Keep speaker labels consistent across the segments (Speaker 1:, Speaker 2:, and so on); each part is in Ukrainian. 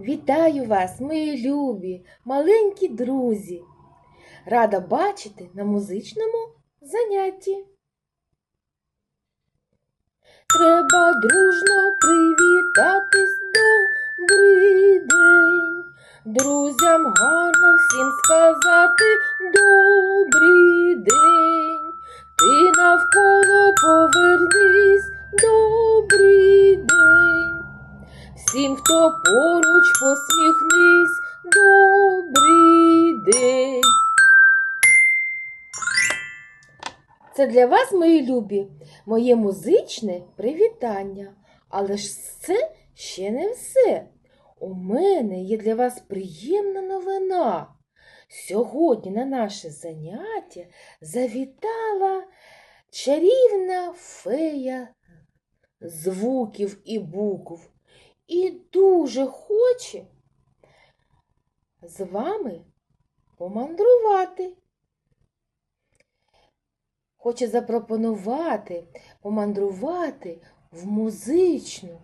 Speaker 1: Вітаю вас, мої любі, маленькі друзі. Рада бачити на музичному занятті. Треба дружно привітатись, добрий день. Друзям гарно всім сказати добрий день. Ти навколо повернись, добрий день. Всім, хто поруч посміхнись, добрий день. Це для вас, мої любі, моє музичне привітання. Але ж це ще не все. У мене є для вас приємна новина. Сьогодні на наше заняття завітала чарівна фея звуків і букв і дуже хоче з вами помандрувати. Хоче запропонувати помандрувати в музичну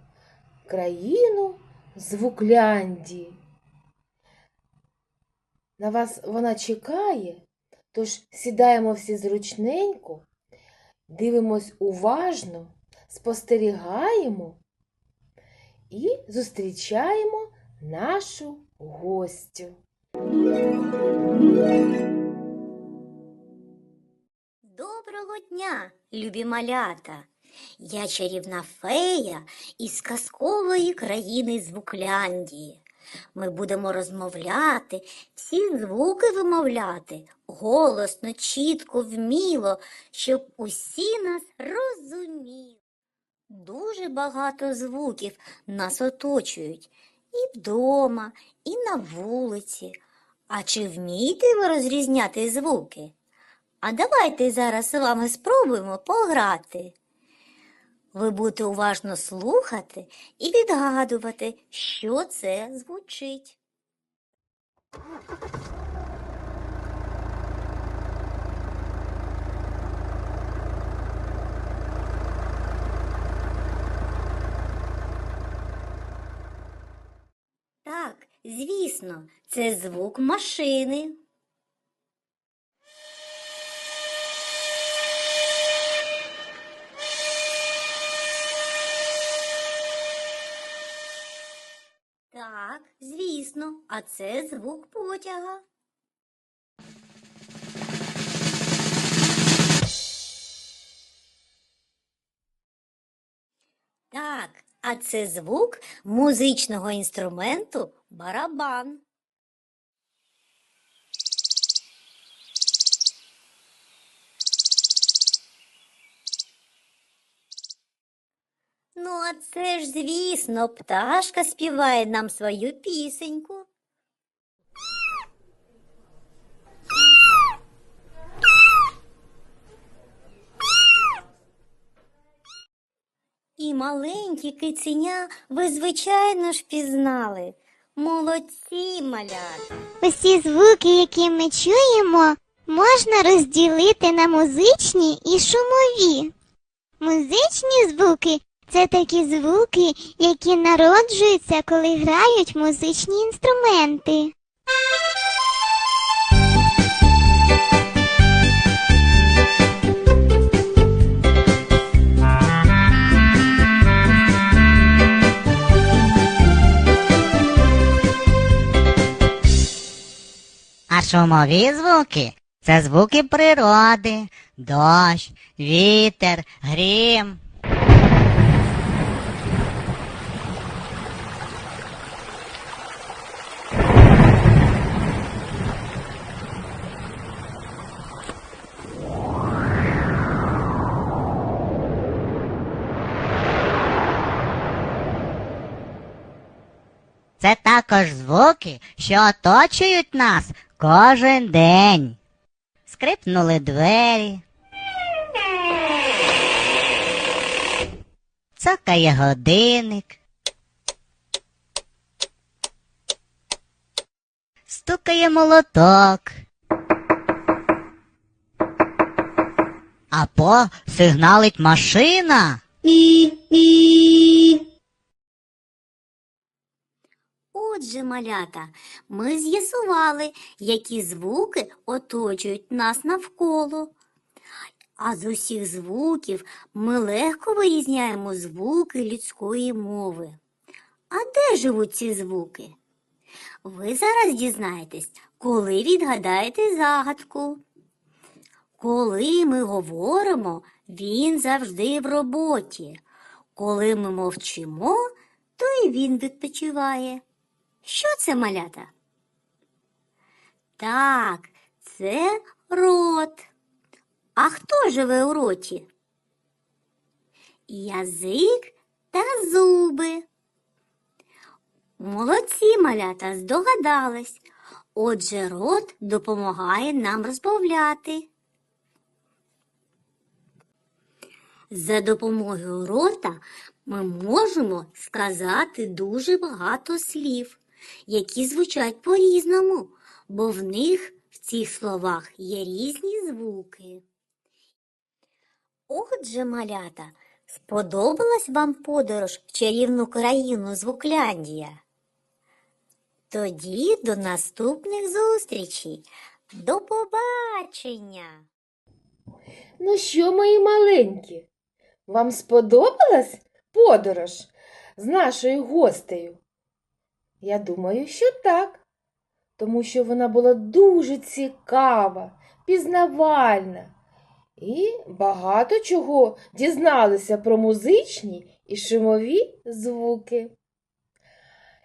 Speaker 1: країну Звукляндії. На вас вона чекає, тож сідаємо всі зручненько, дивимось уважно, спостерігаємо і зустрічаємо нашу гостю.
Speaker 2: Доброго дня, любі малята! Я чарівна фея із казкової країни Звукляндії. Ми будемо розмовляти, всі звуки вимовляти голосно, чітко, вміло, щоб усі нас розуміли. Дуже багато звуків нас оточують і вдома, і на вулиці. А чи вмієте ви розрізняти звуки? А давайте зараз з вами спробуємо пограти. Ви будете уважно слухати і відгадувати, що це звучить. Так, звісно, це звук машини. Так, звісно, а це звук потяга. А це звук музичного інструменту барабан. Ну, а це ж, звісно, пташка співає нам свою пісеньку. І маленькі киценя ви, звичайно ж, пізнали. Молодці, малята.
Speaker 3: Усі звуки, які ми чуємо, можна розділити на музичні і шумові. Музичні звуки це такі звуки, які народжуються, коли грають музичні інструменти.
Speaker 4: Шумові звуки. Це звуки природи, дощ, вітер, грім. Це також звуки, що оточують нас кожен день. Скрипнули двері. Цокає годинник. Стукає молоток. А по сигналить машина.
Speaker 2: От Отже, малята, ми з'ясували, які звуки оточують нас навколо. А з усіх звуків ми легко вирізняємо звуки людської мови. А де живуть ці звуки? Ви зараз дізнаєтесь, коли відгадаєте загадку. Коли ми говоримо, він завжди в роботі. Коли ми мовчимо, то і він відпочиває. Що це малята? Так, це рот. А хто живе у роті? Язик та зуби. Молодці малята здогадались. Отже, рот допомагає нам розмовляти. За допомогою рота ми можемо сказати дуже багато слів, які звучать по-різному, бо в них в цих словах є різні звуки. Отже, малята, сподобалась вам подорож в чарівну країну Звукляндія? Тоді до наступних зустрічей. До побачення!
Speaker 1: Ну що, мої маленькі, вам сподобалась подорож з нашою гостею? Я думаю, що так, тому що вона була дуже цікава, пізнавальна і багато чого дізналися про музичні і шумові звуки.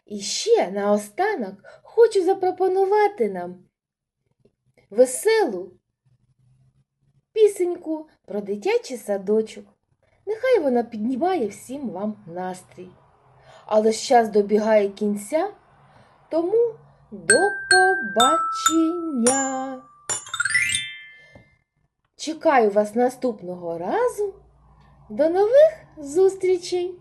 Speaker 1: І ще наостанок хочу запропонувати нам веселу пісеньку про дитячий садочок. Нехай вона піднімає всім вам настрій. Але ж час добігає кінця, тому до побачення. Чекаю вас наступного разу. До нових зустрічей!